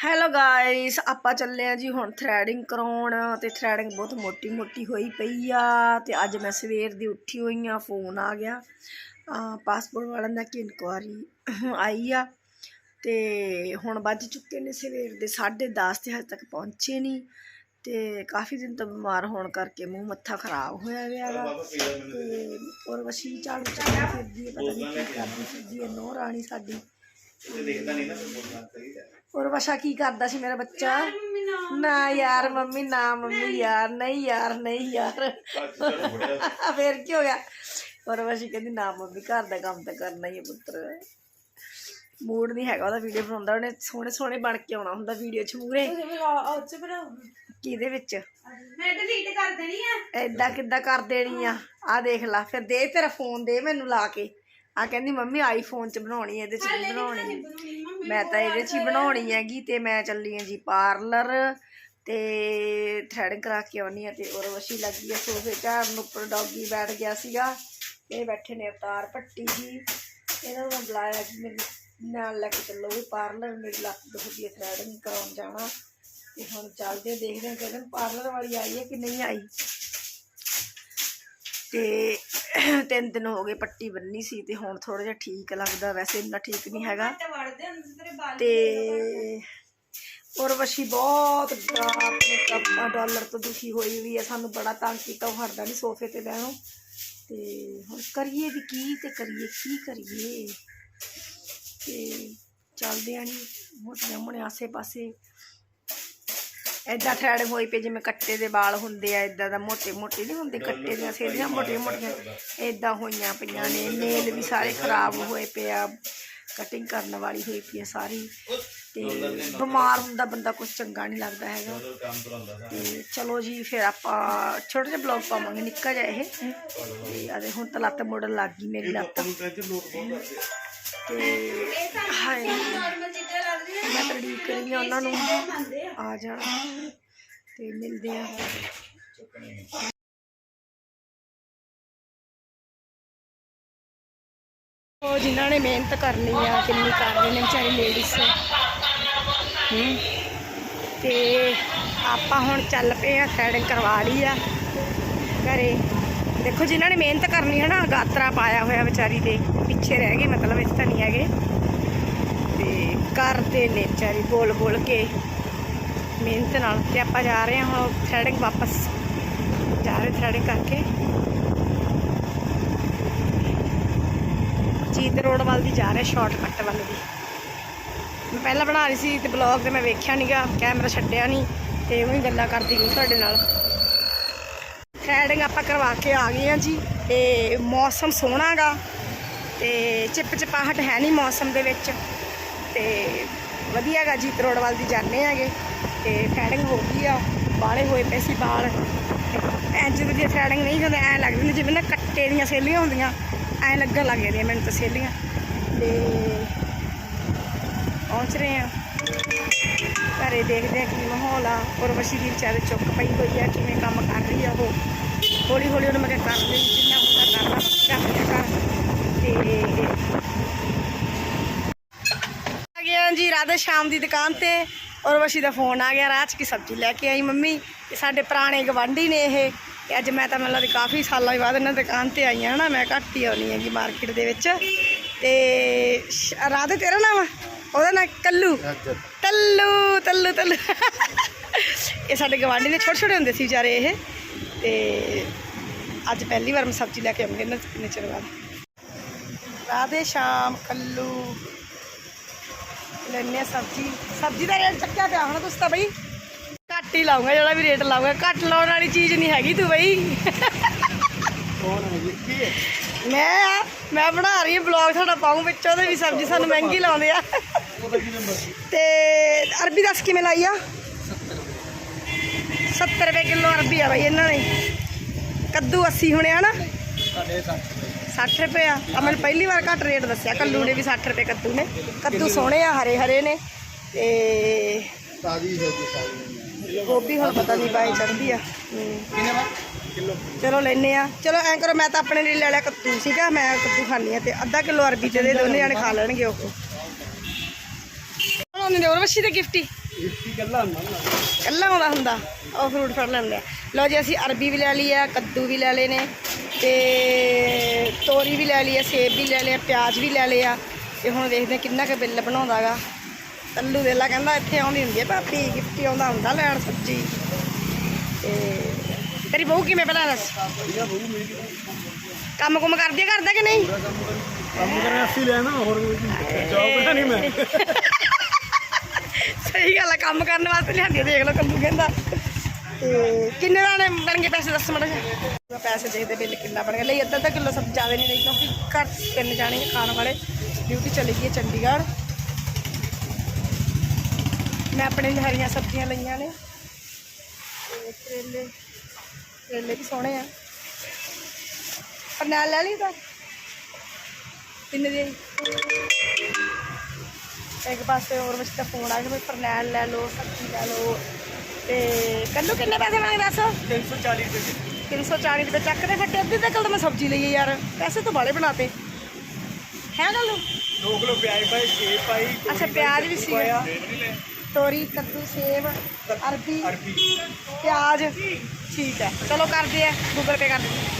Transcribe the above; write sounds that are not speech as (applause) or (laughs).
Hello guys ਆਪਾਂ ਚੱਲੇ ਆ ਜੀ ਹੁਣ ਥ੍ਰੈਡਿੰਗ ਕਰਾਉਣ ਤੇ ਥ੍ਰੈਡਿੰਗ ਬਹੁਤ ਮੋਟੀ ਮੋਟੀ ਹੋਈ ਪਈ ਆ ਤੇ ਅੱਜ ਮੈਂ ਸਵੇਰ ਦੀ ਉੱਠੀ ਹੋਈ ਆ ਫੋਨ ਆ ਗਿਆ। ਪਾਸਪੋਰਟ ਵਾਲਿਆਂ ਦਾ ਕਿ ਇਨਕੁਆਰੀ ਆਈ ਆ ਤੇ ਹੁਣ ਵੱਜ ਚੁੱਕੇ ਨੇ ਸਵੇਰ ਦੇ 10:30 ਤੇ ਹਜੇ ਤੱਕ ਪਹੁੰਚੇ ਨਹੀਂ ਤੇ ਕਾਫੀ ਦਿਨ ਤੋਂ ਬਿਮਾਰ ਹੋਣ ਕਰਕੇ ਮੂੰਹ ਮੱਥਾ ਖਰਾਬ ਹੋਇਆ ਹੋਇਆ ਵਾ ਤੇ ਔਰ ਵਸ਼ੀ ਝਾੜੂ ਚੱਕਦੀ ਫਿਰਦੀ ਪਤਾ ਨਹੀਂ ਕੀ ਕਰਦੀ ਫਿਰਦੀ ਨੋ ਰਾਣੀ ਸਾਡੀ। ਔਰ ਵਸ਼ਾ ਕੀ ਕਰਦਾ ਸੀ ਮੇਰਾ ਬੱਚਾ? ਨਾ ਯਾਰ ਮੰਮੀ ਨਾ ਮੰਮੀ ਯਾਰ ਨਹੀਂ ਯਾਰ ਨਹੀਂ ਯਾਰ। (laughs) ਫੇਰ ਕੀ ਹੋ ਗਿਆ? ਔਰ ਵਸ਼ੀ ਕਹਿੰਦੀ ਨਾ ਮੰਮੀ ਘਰ ਦਾ ਕੰਮ ਤਾਂ ਕਰਨਾ ਹੀ ਹੈ ਪੁੱਤਰ। ਮੂਡ ਨਹੀਂ ਹੈਗਾ ਉਹਦਾ ਵੀਡੀਓ ਬਣਾਉਂਦਾ ਉਹਨੇ ਸੋਹਣੇ ਸੋਹਣੇ ਬਣ ਕੇ ਆਉਣਾ ਹੁੰਦਾ ਵੀਡੀਓ 'ਚ ਮੂਰੇ ਕਿਹਦੇ ਵਿੱਚ? ਮੈਂ ਡਿਲੀਟ ਕਰ ਦੇਣੀ ਆ। ਐਦਾਂ ਕਿੱਦਾਂ ਕਰ ਦੇਣੀ ਆ? ਆ ਦੇਖ ਲੈ ਫਿਰ ਦੇ ਤੇਰਾ ਫੋਨ ਦੇ ਮੈਨੂੰ ਲਾ ਕੇ। ਆ ਕਹਿੰਦੀ ਮੰਮੀ ਆਈਫੋਨ 'ਚ ਬਣਾਉਣੀ ਹੈ, ਇਹਦੇ 'ਚ ਨਹੀਂ ਬਣਾਉਣੀ। ਮੈਂ ਤਾਂ ਇਹਦੇ 'ਚ ਹੀ ਬਣਾਉਣੀ ਹੈਗੀ ਤੇ ਮੈਂ ਚੱਲੀ ਹਾਂ ਜੀ ਪਾਰਲਰ ਤੇ ਥ੍ਰੈਡਿੰਗ ਕਰਾ ਕੇ ਆਉਣੀ ਆ ਤੇ ਉਰਵਸ਼ੀ ਲੱਗੀ ਆ ਸੋਫੇ ਝਾੜਨ ਉੱਪਰ ਡੌਗੀ ਬੈਠ ਗਿਆ ਸੀਗਾ ਇਹ ਬੈਠੇ ਨੇ ਅਵਤਾਰ ਭੱਟੀ ਜੀ। ਇਹਨਾਂ ਨੂੰ ਬੁਲਾਇਆ ਕਿ ਮੇਰੇ ਨਾਲ ਲੈ ਕੇ ਚੱਲੋ ਵੀ ਪਾਰਲਰ ਮੇਰੀ ਲੱਤ ਦੁਖਦੀ ਹੈ ਥ੍ਰੈਡਿੰਗ ਕਰਾਉਣ ਜਾਣਾ। ਤੇ ਹੁਣ ਚੱਲਦੇ ਹਾਂ, ਦੇਖਦੇ ਹਾਂ ਕਿ ਪਾਰਲਰ ਵਾਲੀ ਆਈ ਹੈ ਕਿ ਨਹੀਂ ਆਈ। ਤੇ ਤਿੰਨ ਦਿਨ ਹੋ ਗਏ ਪੱਟੀ ਬੰਨੀ ਸੀ ਤੇ ਹੁਣ ਥੋੜਾ ਜਿਹਾ ਠੀਕ ਲੱਗਦਾ ਵੈਸੇ ਇੰਨਾ ਠੀਕ ਨਹੀਂ ਹੈਗਾ। ਤੇ ਉਰਵਸ਼ੀ ਬਹੁਤ ਆਪਣੇ ਕੱਪਾ ਡਾਲਰ ਤੋਂ ਦੁਖੀ ਹੋਈ ਵੀ ਹੈ ਸਾਨੂੰ ਬੜਾ ਤੰਗ ਕੀਤਾ ਉਹ ਹਟਦਾ ਨਹੀਂ ਸੋਫੇ ਤੇ ਬਹਿਣੋਂ। ਤੇ ਹੁਣ ਕਰੀਏ ਵੀ ਕੀ ਤੇ ਕਰੀਏ ਕੀ ਕਰੀਏ? ਤੇ ਚੱਲਦੇ ਆਂ ਜੀ ਮੋਟੀਆਂ ਮੋਟੀਆਂ ਆਸੇ ਪਾਸੇ ਐਦਾਂ ਥਰੈਡ ਹੋਈ ਪਈ ਜਿਵੇਂ ਕੱਟੇ ਦੇ ਵਾਲ ਹੁੰਦੇ ਆ ਐਦਾਂ ਦਾ ਮੋਟੇ ਮੋਟੇ ਨਹੀਂ ਹੁੰਦੇ ਕੱਟੇ ਦੀਆਂ ਸੇਲੀਆਂ ਮੋਟੀਆਂ ਮੋਟੀਆਂ ਐਦਾਂ ਹੋਈਆਂ ਪਈਆਂ ਨੇ ਨੇਲ ਵੀ ਸਾਰੇ ਖਰਾਬ ਹੋਏ ਪਏ ਆ ਕਟਿੰਗ ਕਰਨ ਵਾਲੀ ਹੋਈ ਪਈ ਆ ਸਾਰੀ। ਤੇ ਬਿਮਾਰ ਹੁੰਦਾ ਬੰਦਾ ਕੁਝ ਚੰਗਾ ਨਹੀਂ ਲੱਗਦਾ ਹੈਗਾ। ਤੇ ਚਲੋ ਜੀ ਫਿਰ ਆਪਾਂ ਛੋਟੇ ਜਿਹੇ ਬਲੌਗ ਪਾਵਾਂਗੇ ਨਿੱਕਾ ਜਿਹਾ ਇਹ। ਤੇ ਆਦੇ ਹੁਣ ਤਾਂ ਲੱਤ ਮੋੜਨ ਲੱਗ ਗਈ ਮੇਰੀ ਲੱਤ। ਤੇ ਹਾਏ ਮੈਂ ਤਾਂ ਉਡੀਕ ਰਹੀ ਉਹਨਾਂ ਨੂੰ। ਆ ਆ ਤੇ ਮਿਲਦੇ ਆ ਉਹ ਜਿਨ੍ਹਾਂ ਨੇ ਮਿਹਨਤ ਕਰਨੀ ਆ, ਕਿੰਨੀ ਕਰ ਰਹੇ ਨੇ ਵਿਚਾਰੀ ਲੇਡੀਜ਼ ਹੂੰ। ਤੇ ਆਪਾਂ ਹੁਣ ਚੱਲ ਪਏ ਆ ਥ੍ਰੈਡਿੰਗ ਕਰਵਾ ਲਈ ਆ। ਘਰੇ। ਦੇਖੋ, ਜਿਨ੍ਹਾਂ ਨੇ ਮਿਹਨਤ ਕਰਨੀ ਹੈ ਨਾ, ਗਾਤਰਾ ਪਾਇਆ ਹੋਇਆ ਵਿਚਾਰੀ ਦੇ। ਪਿੱਛੇ ਰਹਿ ਗਏ, ਮਤਲਬ ਇਸ ਤਾਂ ਨਹੀਂ ਹੈਗੇ। ਤੇ ਕਰਦੇ ਨੇ ਵਿਚਾਰੀ ਬੋਲ ਬੋਲ ਕੇ। ਮਿਹਨਤ ਨਾਲ ਤੇ ਆਪਾਂ ਜਾ ਰਹੇ ਹਾਂ ਹੁਣ ਥ੍ਰੈਡਿੰਗ ਵਾਪਸ। ਜਾ ਰਹੇ ਥ੍ਰੈਡਿੰਗ ਕਰਕੇ। ਚੀਤ ਰੋਡ ਵੱਲ ਦੀ ਜਾ ਰਹੇ ਸ਼ਾਰਟਕਟ ਵੱਲ ਦੀ। ਮੈਂ ਪਹਿਲਾਂ ਬਣਾ ਰਹੀ ਸੀ ਤੇ ਬਲੌਗ ਤੇ ਮੈਂ ਵੇਖਿਆ ਨਹੀਂਗਾ ਕੈਮਰਾ ਛੱਡਿਆ ਨਹੀਂ ਤੇ ਉਹੀ ਗੱਲਾਂ ਕਰਦੀ ਗਈ ਤੁਹਾਡੇ ਨਾਲ। ਥ੍ਰੈਡਿੰਗ ਆਪਾਂ ਕਰਵਾ ਕੇ ਆ ਗਏ ਆ ਜੀ ਤੇ ਮੌਸਮ ਸੋਹਣਾਗਾ ਤੇ ਚਿਪ ਚਿਪਾਹਟ ਹੈ ਨਹੀਂ ਮੌਸਮ ਦੇ ਵਿੱਚ ਤੇ ਵਧੀਆ ਵਧੀਆਗਾ ਜੀਤ ਰੋਡ ਵੱਲ ਦੀ ਜਾਂਦੇ ਹੈਗੇ ਤੇ ਥ੍ਰੈਡਿੰਗ ਹੋ ਗਈ ਆ, ਬਾਲੇ ਹੋਏ ਪਏ ਸੀ ਬਾਲ। ਇੰਜ ਵਧੀਆ ਥ੍ਰੈਡਿੰਗ ਨਹੀਂ ਹੁੰਦੀ, ਐ ਲੱਗਦੇ ਨੇ ਜਿਵੇਂ ਨਾ ਕੱਟੇ ਦੀਆਂ ਸੇਲੀਆਂ ਹੁੰਦੀਆਂ, ਐ ਲੱਗਣ ਲੱਗ ਜਾਂਦੀਆਂ ਮੈਨੂੰ ਤਾਂ ਸੇਲੀਆਂ ਤੇ ਪਹੁੰਚ ਰਹੇ ਆ। ਘਰੇ ਦੇਖਦੇ ਆ ਕੀ ਮਾਹੌਲ ਆ। ਔਰ ਵਸ਼ੀ ਦੀ ਵਿਚਾਰੇ ਚੁੱਕ ਪਈ ਹੋਈ ਆ, ਕਿਵੇਂ ਕੰਮ ਕਰ ਰਹੀ ਆ ਉਹ। ਹੌਲੀ ਹੌਲੀ ਉਹਨੂੰ ਮੈਂ ਕਿਹਾ, ਕਰ ਲਈ, ਜਿੰਨਾ ਹੁੰਦਾ ਕਰਨਾ ਬੱਚਾ ਹੋਇਆ ਕਰ ਤੇ ਆ ਗਿਆ ਜੀ ਰਾਧੇ ਸ਼ਾਮ ਦੀ ਦੁਕਾਨ ਤੇ ਔਰ ਵਸ਼ੀ ਦਾ ਫੋਨ ਆ ਗਿਆ ਰਾਹ 'ਚ ਕੀ ਸਬਜ਼ੀ ਲੈ ਕੇ ਆਈ ਮੰਮੀ? ਤੇ ਸਾਡੇ ਪੁਰਾਣੇ ਗਵਾਂਢੀ ਨੇ ਇਹ। ਤੇ ਅੱਜ ਮੈਂ ਤਾਂ ਮੈਨੂੰ ਲੱਗਦਾ ਕਾਫੀ ਸਾਲਾਂ ਬਾਅਦ ਇਹਨਾਂ ਦੀ ਦੁਕਾਨ ਤੇ ਆਈ ਹਾਂ ਨਾ ਮੈਂ ਘੱਟ ਹੀ ਆਉਣੀ ਹੈਗੀ ਮਾਰਕੀਟ ਦੇ ਵਿੱਚ। ਤੇ ਰਾਧੇ ਤੇਰਾ ਨਾਮ? ਉਹਦਾ ਨਾਮ ਕੱਲੂ। ਤੱਲੂ ਤੱਲੂ ਤੱਲੂ। ਇਹ ਸਾਡੇ ਗਵਾਂਢੀ ਨੇ ਛੋਟੇ ਛੋਟੇ ਹੁੰਦੇ ਸੀ ਵਿਚਾਰੇ ਇਹ। ਤੇ ਅੱਜ ਪਹਿਲੀ ਵਾਰ ਮੈਂ ਸਬਜ਼ੀ ਲੈ ਕੇ ਆਉਂਗੀ ਇਹਨਾਂ ਕਿੰਨੇ ਚਿਰ ਬਾਅਦ। ਰਾਧੇ ਸ਼ਾਮ ਕੱਲੂ। ਲੈਣੇ ਆ ਸਬਜ਼ੀ। ਸਬਜ਼ੀ ਦਾ ਰੇਟ ਚੱਕਿਆ ਪਿਆ ਹੁਣ ਤੁਸੀਂ ਤਾਂ ਬਈ। ਘੱਟ ਹੀ ਲਾਉਂਗਾ ਜਿਹੜਾ ਵੀ ਰੇਟ ਲਾਉਂਗਾ। ਘੱਟ ਲਾਉਣ ਵਾਲੀ ਚੀਜ਼ ਨਹੀਂ ਹੈਗੀ ਤੂੰ ਬਈ। ਮੈਂ ਮੈਂ ਬਣਾ ਰਹੀ ਹਾਂ ਬਲੌਗ ਤੁਹਾਡਾ ਪਾਉਂ ਵਿੱਚ ਉਹਦੇ ਵੀ ਸਬਜ਼ੀ ਸਾਨੂੰ ਮਹਿੰਗੀ ਲਾਉਂਦੇ ਆ। ਤੇ ਅਰਬੀ ਦੱਸ ਕਿਵੇਂ ਲਾਈ ਆ? 70 ਰੁਪਏ। ਕਿਲੋ ਅਰਬੀ ਆ ਬਈ ਇਹਨਾਂ ਨੇ। ਕੱਦੂ 80 ਹੋਣੇ ਹਨਾ 60 ਰੁਪਏ ਆ। ਆ ਮੈਨੂੰ ਪਹਿਲੀ ਵਾਰ ਘੱਟ ਰੇਟ ਦੱਸਿਆ ਕੱਲੂ ਨੇ ਵੀ 60 ਰੁਪਏ ਕੱਦੂ ਨੇ। ਕੱਦੂ ਸੋਹਣੇ ਆ ਹਰੇ ਹਰੇ ਨੇ। ਤੇ ਤਾਜ਼ੀ ਸਬਜ਼ੀ ਗੋਭੀ ਹੁਣ ਪਤਾ ਨਹੀਂ ਬਾਈ ਚੜਦੀ ਆ। ਹੂੰ। ਕਿੰਨੇ ਵਾ ਕਿਲੋ। ਚਲੋ ਲੈਨੇ ਆ। ਚਲੋ ਐਂ ਕਰੋ ਮੈਂ ਤਾਂ ਆਪਣੇ ਲਈ ਲੈ ਲਿਆ ਕੱਦੂ ਸੀਗਾ ਮੈਂ ਕੱਦੂ ਖਾਣੀ ਆ ਤੇ ਅੱਧਾ ਕਿਲੋ ਅਰਬੀ ਤੇ ਦੇ ਦੋਨੇ ਜਾਣੇ ਖਾ ਲੈਣਗੇ ਉਹ। ਬਣਾਉਂਦੇ ਨੇ ਹੋਰ ਵੱਛੀ ਤੇ ਗਿਫਟੀ? ਕੱਲਾ ਆਉਂਦਾ ਹੁੰਦਾ ਉਹ ਫਰੂਟ ਫੜ ਲੈਂਦੇ ਆ। ਲਓ ਜੀ ਅਸੀਂ ਅਰਬੀ ਵੀ ਲੈ ਲਈ ਆ ਕੱਦੂ ਵੀ ਲੈ ਲਏ ਨੇ। ਤੇ ਤੋਰੀ ਵੀ ਲੈ ਲਈ ਆ ਸੇਬ ਵੀ ਲੈ ਲਿਆ ਪਿਆਜ਼ ਵੀ ਲੈ ਲਿਆ ਤੇ ਹੁਣ ਦੇਖਦੇ ਕਿੰਨਾ ਕੁ ਬਿੱਲ ਬਣਾਉਂਦਾਗਾ। ਕੱਲੂ ਦੇਲਾ ਕਹਿੰਦਾ ਇੱਥੇ ਆਉਂਦੀ ਹੁੰਦੀ ਹੈ ਭਾਬੀ ਗਿਫਟੀ ਆਉਂਦਾ ਹੁੰਦਾ ਲੈਣ ਸਬਜ਼ੀ। ਤੇ ਤੇਰੀ ਬਹੂ ਕਿਵੇਂ ਪਹਿਲਾਂ ਦੱਸ? ਕੰਮ ਕੁਮ ਕਰਦੀ ਕਰਦਾ ਕਿ ਨਹੀਂ? ਕੰਮ ਕਰਨ ਅਸੀਂ ਲੈਣਾ ਹੋਰ ਜੌਬ ਨਹੀਂ। ਮੈਂ। ਸਹੀ ਗੱਲ ਆ ਕੰਮ ਕਰਨ ਵਾਸਤੇ ਲਿਆਂਦੀ ਦੇਖ ਲਓ ਕੱਲੂ ਕਹਿੰਦਾ। ਤੇ ਕਿੰਨੇ ਦਾਣੇ ਬਣ ਗਏ ਪੈਸੇ? ਦੱਸ ਮੜਾ ਪੈਸੇ ਦੇਖਦੇ ਬਿੱਲ ਕਿੰਨਾ ਬਣ ਗਿਆ। ਲਈ ਅੱਧਾ ਅੱਧਾ ਕਿਲੋ ਸਬਜ਼ੀ ਜ਼ਿਆਦਾ ਨਹੀਂ ਲਈ, ਕਿਉਂਕਿ ਘਰ 'ਚ ਤਿੰਨ ਜਾਣੇ ਖਾਣ ਵਾਲੇ। ਡਿਊਟੀ ਚਲੀ ਗਈ ਚੰਡੀਗੜ੍ਹ। ਮੈਂ ਆਪਣੇ ਲਈ ਹਰੀਆਂ ਸਬਜ਼ੀਆਂ ਲਈਆਂ ਨੇ। ਤੇ ਕਰੇਲੇ ਕਰੇਲੇ ਵੀ ਸੋਹਣੇ ਆ। ਪਰ ਲੈ ਲਈ ਤਾਂ। ਕਿੰਨੇ ਦੀ। ਇੱਕ ਪਾਸੇ ਹੋਰ ਵਿੱਚ ਤਾਂ ਫੋਨ ਆ ਗਿਆ ਵੀ ਫਰਨੈਲ ਲੈ ਲਓ, ਸਬਜ਼ੀ ਲੈ ਲਓ। ਤੇ ਕੱਲੂ ਕਿੰਨੇ ਪੈਸੇ ਮੰਗੇ ਦੱਸ? 340 ਰੁਪਏ 340 ਰੁਪਏ ਚੱਕ ਦੇ ਫੱਟੇ ਅੱਧੀ ਤਾਂ ਕੱਲ ਮੈਂ ਸਬਜ਼ੀ ਲਈ ਯਾਰ। ਪੈਸੇ ਤਾਂ ਬਾਲੇ ਬਣਾਤੇ। ਹੈ ਕੱਲੂ? 2 ਕਿਲੋ ਪਿਆਜ਼ ਪਾਈ ਸੇਬ ਪਾਈ ਅੱਛਾ ਪਿਆਜ਼ ਵੀ ਸੀ ਤੋਰੀ ਕੱਦੂ ਸੇਬ ਅਰਬੀ ਅਰਬੀ। ਪਿਆਜ਼। ਠੀਕ ਹੈ। ਚਲੋ ਕਰਦੇ ਆ। ਗੂਗਲ ਪੇ ਕਰ ਦਿੰਦੇ